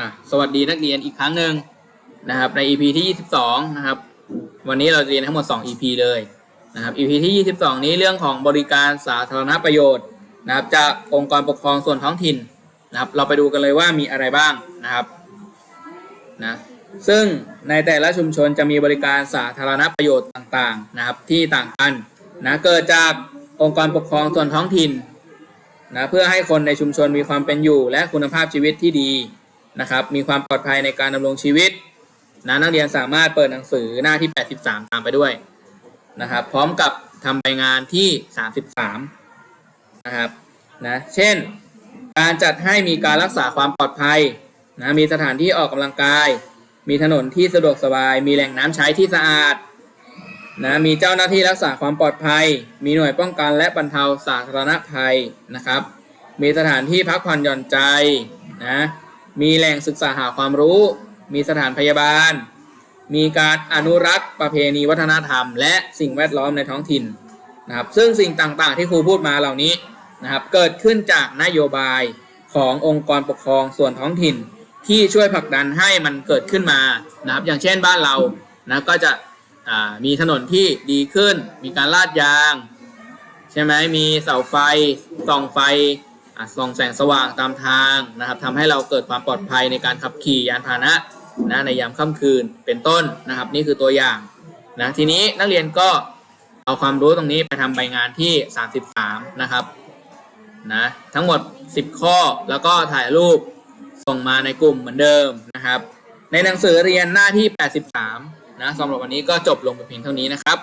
อะสวัสดีนักเรียนอีกครั้งหนึ่งนะครับใน EP ที่ 22 นะครับ วันนี้เราเรียนทั้งหมด 2 EP เลยนะครับ EP ที่ 22 นี้เรื่องของบริการสาธารณประโยชน์นะครับจากองค์กรปกครองส่วนท้องถิ่นนะครับ เราไปดูกันเลยว่ามีอะไรบ้างนะครับนะซึ่งในแต่ละชุมชนจะมีบริการสาธารณประโยชน์ต่างๆนะครับที่ต่างกันนะเกิดจากองค์กรปกครองส่วนท้องถิ่นนะเพื่อให้คนในชุมชนมีความเป็นอยู่และคุณภาพชีวิตที่ดี นะครับ มีความปลอดภัยในการดำรงชีวิตนะนักเรียนสามารถเปิดหนังสือหน้าที่ 83 ตามไปด้วยนะครับ พร้อมกับทำใบงานที่ 33 นะครับนะเช่น การจัดให้มีการรักษาความปลอดภัยนะมีสถานที่ออกกำลังกาย มีถนนที่สะดวกสบาย มีแหล่งน้ำใช้ที่สะอาดนะมีเจ้าหน้าที่รักษาความปลอดภัย มีหน่วยป้องกันและบรรเทาสาธารณภัยนะครับ มีสถานที่พักผ่อนหย่อนใจนะ มีแหล่งศึกษาหาความรู้ มีสถานพยาบาล มีการอนุรักษ์ประเพณีวัฒนธรรม และสิ่งแวดล้อมในท้องถิ่นนะครับ ซึ่งสิ่งต่างๆ ที่ครูพูดมาเหล่านี้นะครับ เกิดขึ้นจากนโยบายขององค์กรปกครองส่วนท้องถิ่น ที่ช่วยผลักดันให้มันเกิดขึ้นมานะครับ อย่างเช่นบ้านเรานะก็จะมีถนนที่ดีขึ้น มีการลาดยาง ใช่ไหมมีเสาไฟส่องไฟ อะส่องแสงสว่างตามทางนะครับทำให้เราเกิดความปลอดภัยในการขับขี่ยานพาหนะนะในยามค่ำคืนเป็นต้นนะครับ นี่คือตัวอย่างนะทีนี้นักเรียนก็เอาความรู้ตรงนี้ไปทำใบงานที่ 33 นะครับนะทั้งหมด 10 ข้อแล้วก็ถ่ายรูปส่งมาในกลุ่มเหมือนเดิมนะครับ ในหนังสือเรียนหน้าที่ 83 นะสำหรับวันนี้ก็จบลงไปเพียงเท่านี้นะครับ